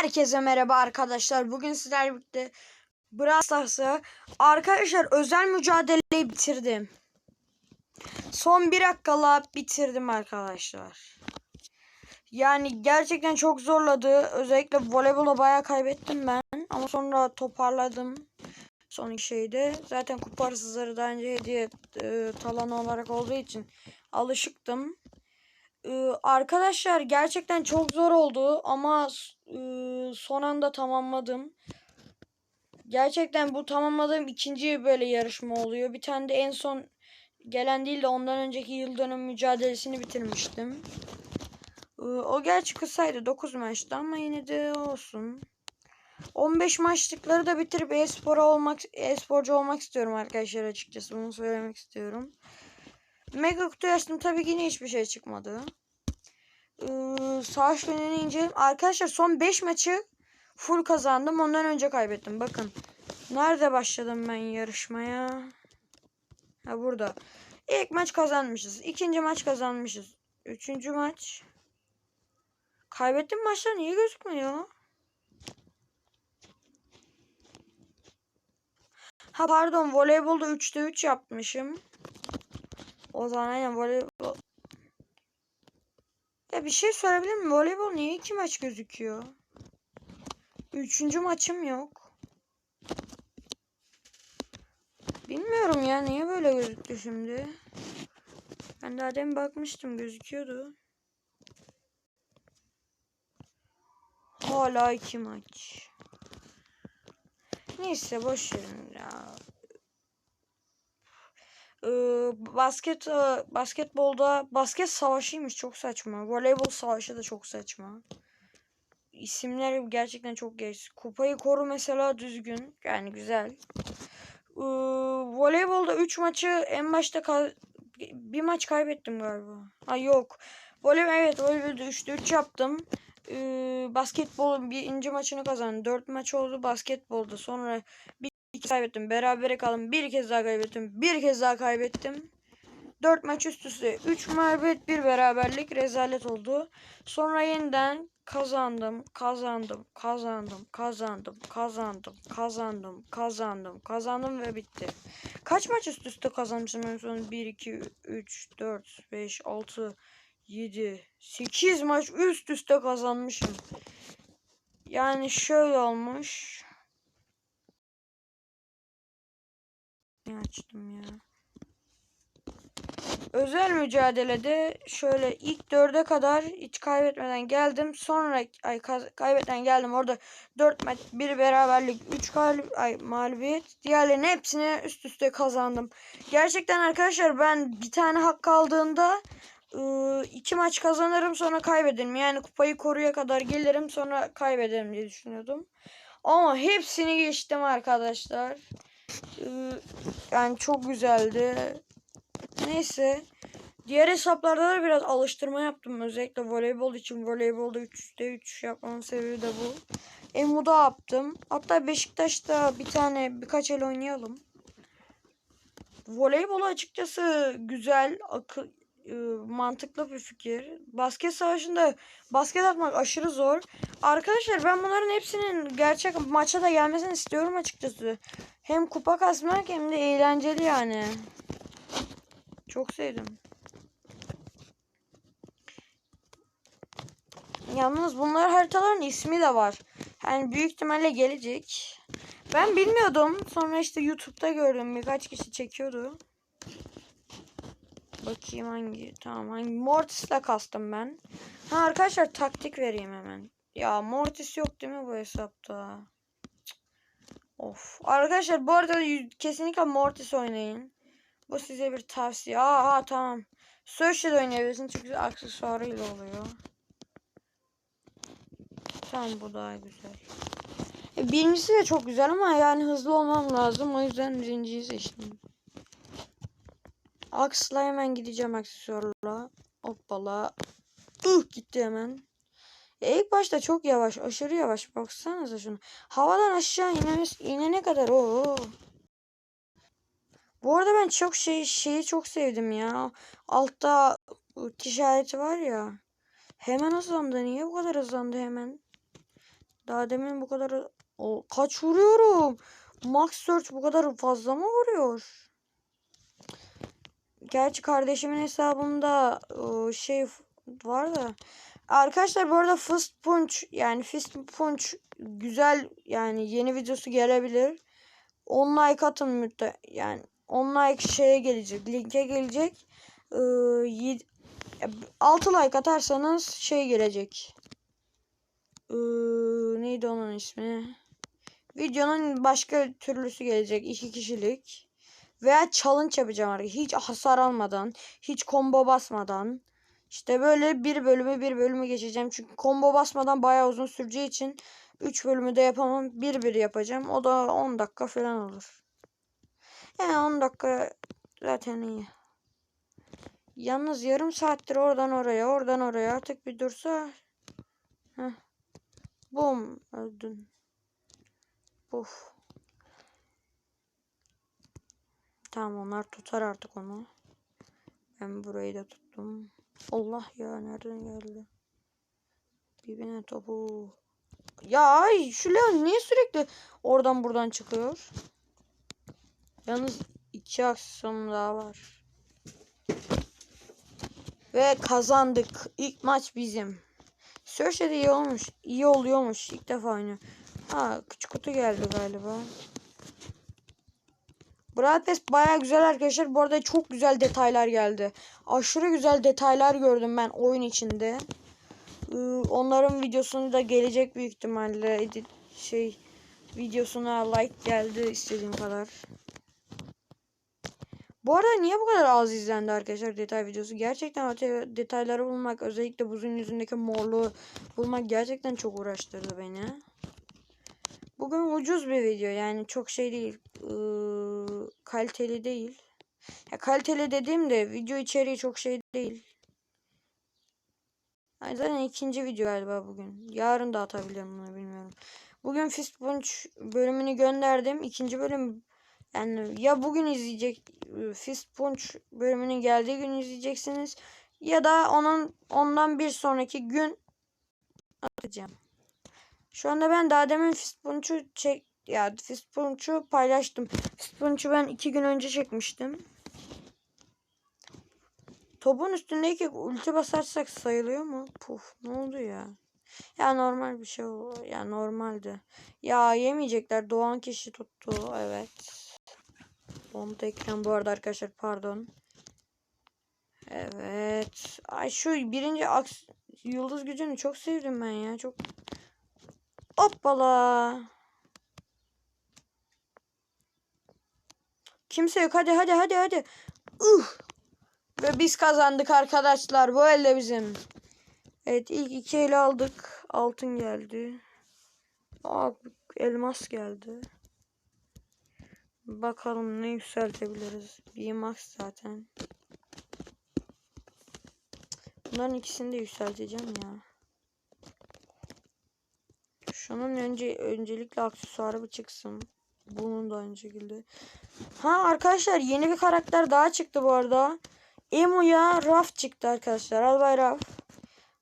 Herkese merhaba arkadaşlar. Bugün sizlerle birlikte Brawl Stars'ı arkadaşlar özel mücadeleyi bitirdim. Son bir dakikala bitirdim arkadaşlar. Yani gerçekten çok zorladı. Özellikle voleybola bayağı kaybettim ben. Ama sonra toparladım. Son şeyde. Zaten kupa hırsızları daha önce hediye e, talanı olarak olduğu için alışıktım. Arkadaşlar gerçekten çok zor oldu ama son anda tamamladım. Gerçekten bu tamamladığım ikinci böyle yarışma oluyor. Bir tane de en son gelen değil de ondan önceki yıl dönüm mücadelesini bitirmiştim. O gerçi kısaydı 9 maçtı ama yine de olsun. 15 maçlıkları da bitirip e-spora olmak e-sporcu olmak istiyorum arkadaşlar açıkçası bunu söylemek istiyorum. Mega kutu açtım tabii ki yine hiçbir şey çıkmadı. Ee, savaş gününü inceledim. Arkadaşlar son 5 maçı full kazandım. Ondan önce kaybettim. Bakın. Nerede başladım ben yarışmaya? Ha burada. İlk maç kazanmışız. İkinci maç kazanmışız. Üçüncü maç. Kaybettim maçlar niye gözükmüyor? Ha pardon voleybolda 3'te 3 yapmışım. O zaman aynen voleybol. Ya bir şey sorabilir miyim? Voleybol niye iki maç gözüküyor? Üçüncü maçım yok. Bilmiyorum ya niye böyle gözüktü şimdi. Ben daha demin bakmıştım gözüküyordu. Hala iki maç. Neyse boş verin ya. Basket e, basketbolda basket savaşıymış çok saçma. Voleybol savaşı da çok saçma. İsimler gerçekten çok geç. Kupayı koru mesela düzgün. Yani güzel. Ee, voleybolda 3 maçı en başta bir maç kaybettim galiba. Ha yok. Voleybol evet voleybolda 3'te 3 yaptım. Ee, basketbolun birinci maçını kazandım. 4 maç oldu basketbolda. Sonra bir iki kaybettim. Berabere kaldım. Bir kez daha kaybettim. Bir kez daha kaybettim. 4 maç üst üste. 3 mağlubiyet, bir beraberlik rezalet oldu. Sonra yeniden kazandım, kazandım, kazandım, kazandım, kazandım, kazandım, kazandım, kazandım ve bitti. Kaç maç üst üste kazanmışım en son? 1, 2, 3, 4, 5, 6, 7, 8 maç üst üste kazanmışım. Yani şöyle olmuş. Ne açtım ya? Özel mücadelede şöyle ilk dörde kadar hiç kaybetmeden geldim. Sonra ay kaybetmeden geldim. Orada 4 maç, bir beraberlik, 3 galib ay mağlubiyet. Diğerlerinin hepsini üst üste kazandım. Gerçekten arkadaşlar ben bir tane hak kaldığında ıı, iki maç kazanırım sonra kaybederim. Yani kupayı koruya kadar gelirim sonra kaybederim diye düşünüyordum. Ama hepsini geçtim arkadaşlar. Iı, Yani çok güzeldi. Neyse. Diğer hesaplarda da biraz alıştırma yaptım. Özellikle voleybol için. Voleybolda 3'te 3 yapmamın sebebi de bu. Emu'da yaptım. Hatta Beşiktaş'ta bir tane birkaç el oynayalım. Voleybol açıkçası güzel, akıl, mantıklı bir fikir. Basket savaşında basket atmak aşırı zor. Arkadaşlar ben bunların hepsinin gerçek maça da gelmesini istiyorum açıkçası. Hem kupa kasmak hem de eğlenceli yani. Çok sevdim. Yalnız bunlar haritaların ismi de var. Yani büyük ihtimalle gelecek. Ben bilmiyordum. Sonra işte YouTube'da gördüm. Birkaç kişi çekiyordu. Bakayım hangi. Tamam hangi. Mortis'le kastım ben. Ha arkadaşlar taktik vereyim hemen. Ya Mortis yok değil mi bu hesapta? Of. Arkadaşlar bu arada kesinlikle Mortis oynayın. Bu size bir tavsiye. Aa, tamam. De oynayabilirsin çünkü aksesuarıyla oluyor. Tamam bu daha güzel. E, birincisi de çok güzel ama yani hızlı olmam lazım. O yüzden birinciyi seçtim. Aksla hemen gideceğim aksesuarla. Hoppala. Uh gitti hemen. E, ilk başta çok yavaş. Aşırı yavaş. Baksanıza şunu. Havadan aşağı inene, inene kadar. Oo. Bu arada ben çok şey şeyi çok sevdim ya. Altta işareti var ya. Hemen hızlandı. Niye bu kadar hızlandı hemen? Daha demin bu kadar o kaç vuruyorum? Max Search bu kadar fazla mı vuruyor? Gerçi kardeşimin hesabında o, şey var da. Arkadaşlar bu arada Fist Punch yani Fist Punch güzel yani yeni videosu gelebilir. 10 like atın mütte yani 10 like şeye gelecek linke gelecek. Ee, 6 like atarsanız şey gelecek. Ee, neydi onun ismi? Videonun başka türlüsü gelecek. iki kişilik. Veya challenge yapacağım artık. Hiç hasar almadan. Hiç combo basmadan. İşte böyle bir bölümü bir bölümü geçeceğim. Çünkü combo basmadan bayağı uzun süreceği için 3 bölümü de yapamam. Bir bir yapacağım. O da 10 dakika falan olur. Yani 10 dakika zaten iyi. Yalnız yarım saattir oradan oraya, oradan oraya artık bir dursa. Heh. Bum öldün. Uf. Tamam onlar tutar artık onu. Ben burayı da tuttum. Allah ya nereden geldi? Birbirine topu. Ya ay şu Leon niye sürekli oradan buradan çıkıyor? Yalnız iki aksesuarım daha var. Ve kazandık. İlk maç bizim. Search'e de iyi olmuş. İyi oluyormuş. İlk defa oynuyor. Ha küçük kutu geldi galiba. Pass baya güzel arkadaşlar. Bu arada çok güzel detaylar geldi. Aşırı güzel detaylar gördüm ben oyun içinde. Ee, onların videosunu da gelecek büyük ihtimalle. Şey videosuna like geldi istediğim kadar. Bu arada niye bu kadar az izlendi arkadaşlar detay videosu? Gerçekten detayları bulmak, özellikle buzun yüzündeki morluğu bulmak gerçekten çok uğraştırdı beni. Bugün ucuz bir video yani çok şey değil, ıı, kaliteli değil. Ya kaliteli dediğimde video içeriği çok şey değil. Yani zaten ikinci video galiba bugün. Yarın da atabilirim bunu bilmiyorum. Bugün Fist Punch bölümünü gönderdim. İkinci bölüm yani ya bugün izleyecek Fist Punch bölümünün geldiği gün izleyeceksiniz ya da onun ondan bir sonraki gün atacağım. Şu anda ben daha demin Fist Punch'u çek ya Fist Punch'u paylaştım. Fist Punch'u ben iki gün önce çekmiştim. Topun üstündeki ulti basarsak sayılıyor mu? Puf ne oldu ya? Ya normal bir şey o. Ya normaldi. Ya yemeyecekler. Doğan kişi tuttu. Evet. Bomba ekran bu arada arkadaşlar pardon. Evet. Ay şu birinci aks yıldız gücünü çok sevdim ben ya. Çok Hoppala. Kimse yok. Hadi hadi hadi hadi. Uh. Ve biz kazandık arkadaşlar. Bu elde bizim. Evet ilk iki ele aldık. Altın geldi. Aa, elmas geldi. Bakalım ne yükseltebiliriz. Bir max zaten. Bunların ikisini de yükselteceğim ya. Şunun önce öncelikle aksesuarı bir çıksın. Bunun da aynı şekilde. Ha arkadaşlar yeni bir karakter daha çıktı bu arada. Emu'ya Raf çıktı arkadaşlar. Albay Raf.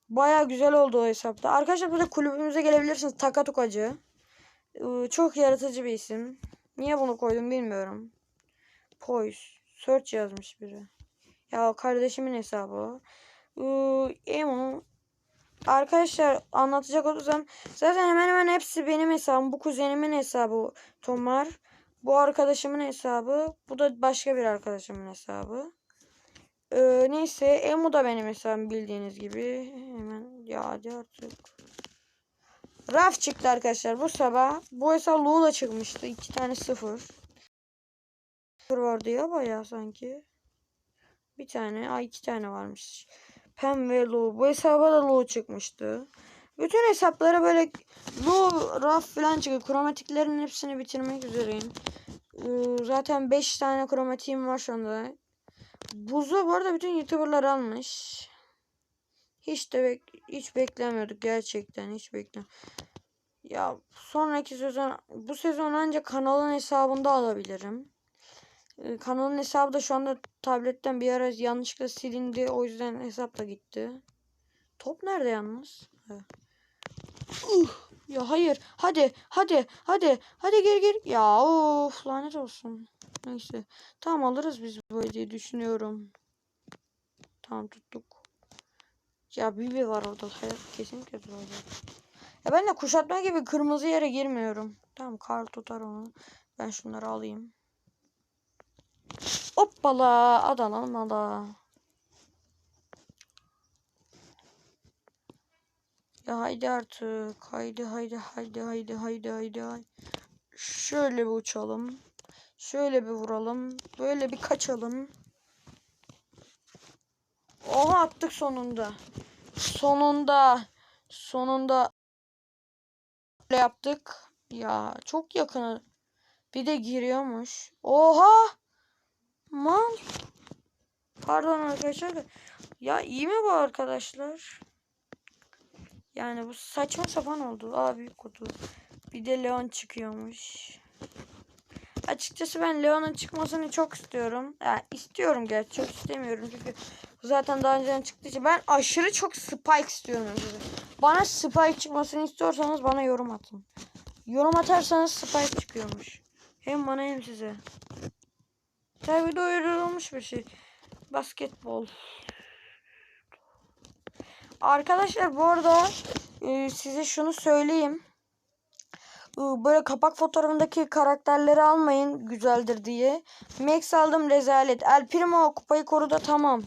Baya güzel oldu o hesapta. Arkadaşlar burada kulübümüze gelebilirsiniz. Takatukacı. Ee, çok yaratıcı bir isim. Niye bunu koydum bilmiyorum. Poise. Search yazmış biri. Ya kardeşimin hesabı. Ee, Emu. Arkadaşlar anlatacak olursam zaten hemen hemen hepsi benim hesabım. Bu kuzenimin hesabı Tomar. Bu arkadaşımın hesabı. Bu da başka bir arkadaşımın hesabı. Ee, neyse Emu da benim hesabım bildiğiniz gibi. Hemen ya hadi artık. Raf çıktı arkadaşlar bu sabah. Bu hesap Lula çıkmıştı. iki tane sıfır. Sıfır vardı ya bayağı sanki. Bir tane. Ay iki tane varmış. Pem ve Lu. Bu hesaba da Lu çıkmıştı. Bütün hesaplara böyle Lu, Raf falan çıkıyor. Kromatiklerin hepsini bitirmek üzereyim. Ee, zaten 5 tane kromatiğim var şu anda. Buzu bu arada bütün YouTuber'lar almış. Hiç de bek hiç beklemiyorduk gerçekten hiç beklem. Ya sonraki sezon bu sezon ancak kanalın hesabında alabilirim. Ee, kanalın hesabı da şu anda tabletten bir ara yanlışlıkla silindi. O yüzden hesap da gitti. Top nerede yalnız? Uh! Ya hayır. Hadi. Hadi. Hadi. Hadi gir gir. Ya of lanet olsun. Neyse. Tamam alırız biz bu diye düşünüyorum. Tamam tuttuk. Ya Bibi var orada. Hayır, olacak. Ya ben de kuşatma gibi kırmızı yere girmiyorum. Tamam kar tutar onu. Ben şunları alayım. Hoppala. Adalalım ada. Ya haydi artık. Haydi haydi haydi haydi haydi. haydi. Şöyle bir uçalım. Şöyle bir vuralım. Böyle bir kaçalım. Oha attık sonunda. Sonunda. Sonunda. Böyle yaptık. Ya çok yakın. Bir de giriyormuş. Oha. Man. Pardon arkadaşlar. Ya iyi mi bu arkadaşlar? Yani bu saçma sapan oldu. Büyük kutu. Bir de Leon çıkıyormuş. Açıkçası ben Leon'un çıkmasını çok istiyorum. Yani istiyorum gerçi çok istemiyorum çünkü zaten daha önceden çıktığı için ben aşırı çok Spike istiyorum. Önce. Bana Spike çıkmasını istiyorsanız bana yorum atın. Yorum atarsanız Spike çıkıyormuş. Hem bana hem size. Tabii doyurulmuş bir şey. Basketbol. Arkadaşlar bu arada e, size şunu söyleyeyim. E, böyle kapak fotoğrafındaki karakterleri almayın güzeldir diye. Max aldım rezalet. El Primo kupayı koruda tamam.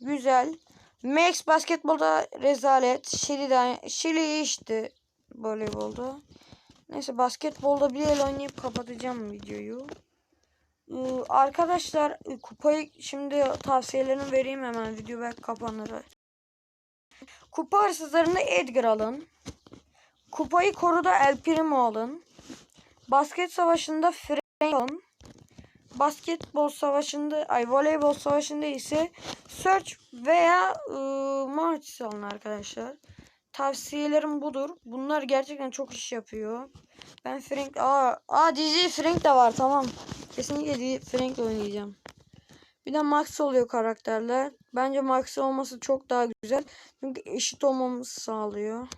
Güzel. Max basketbolda rezalet. Şili'den Şili işte voleybolda. Neyse basketbolda bir el oynayıp kapatacağım videoyu. Ee, arkadaşlar e, kupayı şimdi tavsiyelerini vereyim hemen video belki kapanır. Kupa hırsızlarında Edgar alın. Kupayı koruda El Primo alın. Basket savaşında Frank alın. Basketbol savaşında, ay voleybol savaşında ise Search veya ıı, Mortis alın arkadaşlar. Tavsiyelerim budur. Bunlar gerçekten çok iş yapıyor. Ben Frank, aa, aa DJ Frank de var tamam. Kesinlikle Frank oynayacağım. Bir de Max oluyor karakterler. Bence Max olması çok daha güzel. Çünkü eşit olmamızı sağlıyor.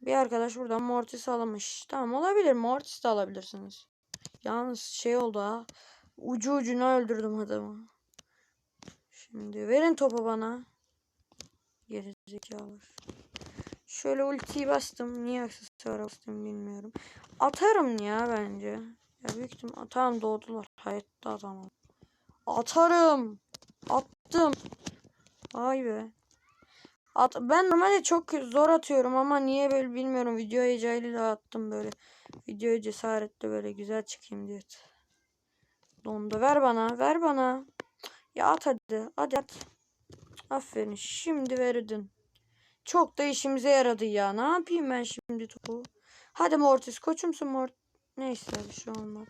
Bir arkadaş buradan Mortis alamış. Tamam olabilir. Mortis de alabilirsiniz. Yalnız şey oldu ha. Ucu ucuna öldürdüm adamı. Şimdi verin topu bana. Gerizekalılar. Şöyle ultiyi bastım. Niye aksesuar bastım bilmiyorum. Atarım ya bence. Ya büyük ihtimal tamam doğdular. Hayatta atamam. Atarım. Attım. Vay be. At ben normalde çok zor atıyorum ama niye böyle bilmiyorum. Video heyecanıyla attım böyle. Videoya cesaretle böyle güzel çıkayım diye. Dondu. Ver bana. Ver bana. Ya at hadi. Hadi at. Aferin. Şimdi verdin. Çok da işimize yaradı ya. Ne yapayım ben şimdi topu? Hadi Mortis. Koçumsun Mort. Neyse bir şey olmaz.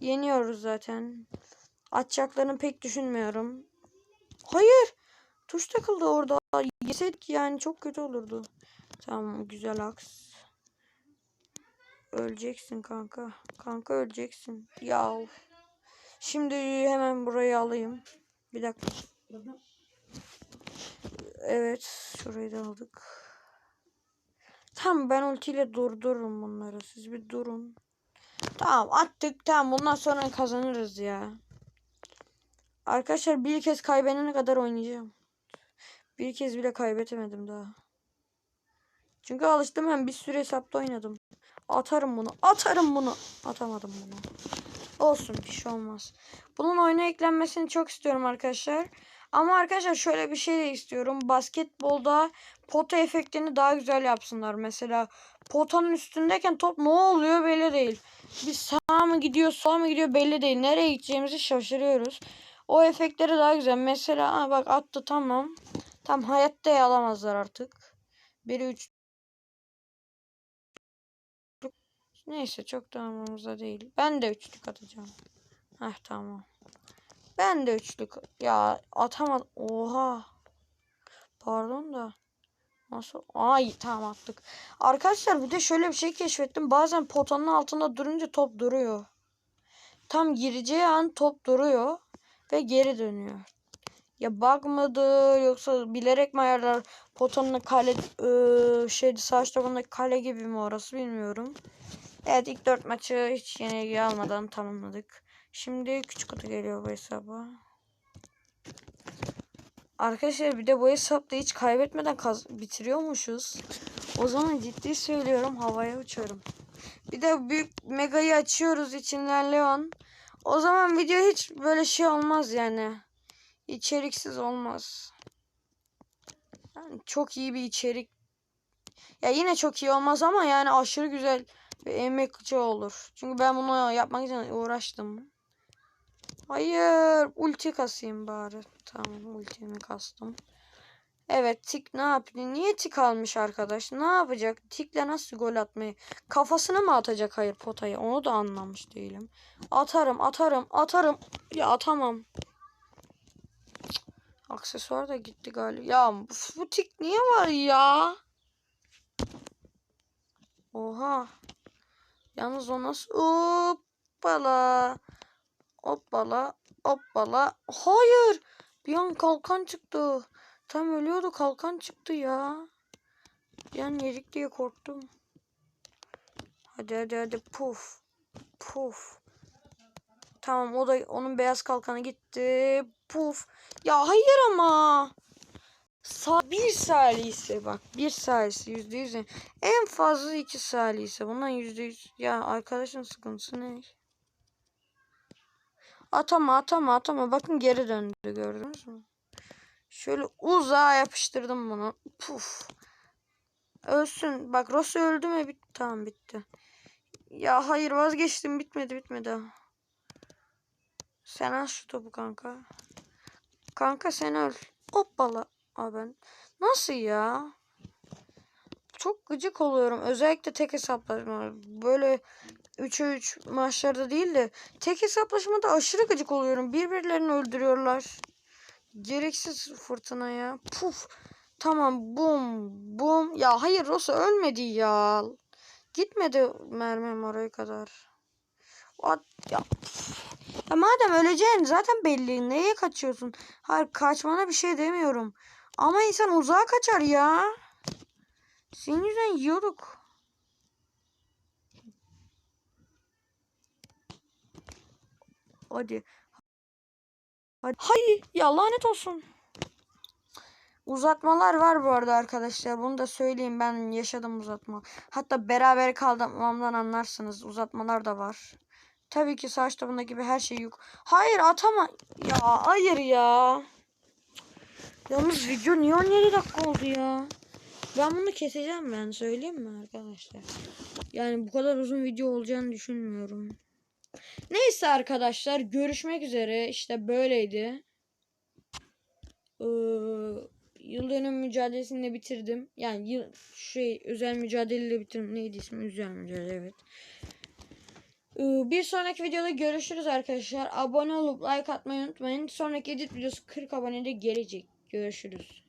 Yeniyoruz zaten. Atacaklarını pek düşünmüyorum. Hayır. Tuş takıldı orada. Yesek yani çok kötü olurdu. Tamam güzel aks. Öleceksin kanka. Kanka öleceksin. Ya. Şimdi hemen burayı alayım. Bir dakika. Evet. Şurayı da aldık. Tamam ben ultiyle durdururum bunları. Siz bir durun. Tamam attık. Tamam bundan sonra kazanırız ya. Arkadaşlar bir kez kaybedene kadar oynayacağım. Bir kez bile kaybetemedim daha. Çünkü alıştım hem bir süre hesapta oynadım. Atarım bunu. Atarım bunu. Atamadım bunu. Olsun bir şey olmaz. Bunun oyuna eklenmesini çok istiyorum arkadaşlar. Ama arkadaşlar şöyle bir şey de istiyorum. Basketbolda pota efektini daha güzel yapsınlar. Mesela potanın üstündeyken top ne oluyor belli değil. Biz sağa mı gidiyor sola mı gidiyor belli değil. Nereye gideceğimizi şaşırıyoruz. O efektleri daha güzel. Mesela ha bak attı tamam. Tam hayatta alamazlar artık. Biri 3 Neyse çok da umurumuzda değil. Ben de üçlük atacağım. Heh tamam. Ben de üçlük. Ya atamadım. Oha. Pardon da. Nasıl? Ay tamam attık. Arkadaşlar bir de şöyle bir şey keşfettim. Bazen potanın altında durunca top duruyor. Tam gireceği an top duruyor. Ve geri dönüyor. Ya bug mıdır yoksa bilerek mi ayarlar potanın kale eee şeydi tarafındaki kale gibi mi orası bilmiyorum. Evet ilk dört maçı hiç yenilgi almadan tamamladık. Şimdi küçük kutu geliyor bu hesaba. Arkadaşlar bir de bu hesapta hiç kaybetmeden kaz- bitiriyormuşuz. O zaman ciddi söylüyorum havaya uçuyorum. Bir de büyük megayı açıyoruz içinden Leon. O zaman video hiç böyle şey olmaz yani. İçeriksiz olmaz. Yani çok iyi bir içerik. Ya yine çok iyi olmaz ama yani aşırı güzel ve emekçi olur. Çünkü ben bunu yapmak için uğraştım. Hayır, ulti kasayım bari. Tamam, ultimi kastım. Evet, Tik ne yaptı? Niye Tik almış arkadaş? Ne yapacak? Tik'le nasıl gol atmayı? Kafasına mı atacak hayır potayı? Onu da anlamış değilim. Atarım, atarım, atarım. Ya atamam. Aksesuar da gitti galiba. Ya bu Tik niye var ya? Oha. Yalnız o nasıl? Hoppala. Hoppala. Hoppala. Hayır. Bir an kalkan çıktı. Tam ölüyordu kalkan çıktı ya. Bir an yedik diye korktum. Hadi hadi hadi puf. Puf. Tamam o da onun beyaz kalkanı gitti. Puf. Ya hayır ama. Sa bir salise bak bir salise yüzde yüz en fazla iki salise bundan yüzde yüz ya arkadaşın sıkıntısı ne? Atama atama atama bakın geri döndü gördünüz mü? Şöyle uzağa yapıştırdım bunu. Puf. Ölsün. Bak Rossi öldü mü? Bit tamam bitti. Ya hayır vazgeçtim. Bitmedi bitmedi. Sen al şu topu kanka. Kanka sen öl. Hoppala. Aa ben. Nasıl ya? Çok gıcık oluyorum. Özellikle tek hesaplaşma. Böyle 3'e 3 maçlarda değil de tek hesaplaşmada aşırı gıcık oluyorum. Birbirlerini öldürüyorlar. Gereksiz fırtına ya. Puf. Tamam bum bum. Ya hayır Rosa ölmedi ya. Gitmedi mermim oraya kadar. At ya. Ya madem öleceksin zaten belli. Neye kaçıyorsun? Hayır kaçmana bir şey demiyorum. Ama insan uzağa kaçar ya. Senin yüzünden yiyorduk. Hadi. Hadi. Hay ya lanet olsun. Uzatmalar var bu arada arkadaşlar. Bunu da söyleyeyim. Ben yaşadım uzatma. Hatta beraber kaldırmamdan anlarsınız. Uzatmalar da var. Tabii ki sağ tabunda gibi her şey yok. Hayır atama. Ya hayır ya. Yalnız video niye 17 dakika oldu ya? Ben bunu keseceğim ben. Söyleyeyim mi arkadaşlar? Yani bu kadar uzun video olacağını düşünmüyorum. Neyse arkadaşlar görüşmek üzere. İşte böyleydi. Ee, yıl dönüm mücadelesini de bitirdim. Yani yıl, şey özel mücadeleyle bitirdim. Neydi ismi? Özel mücadele evet. Ee, bir sonraki videoda görüşürüz arkadaşlar. Abone olup like atmayı unutmayın. Sonraki edit videosu 40 abonede gelecek. Görüşürüz.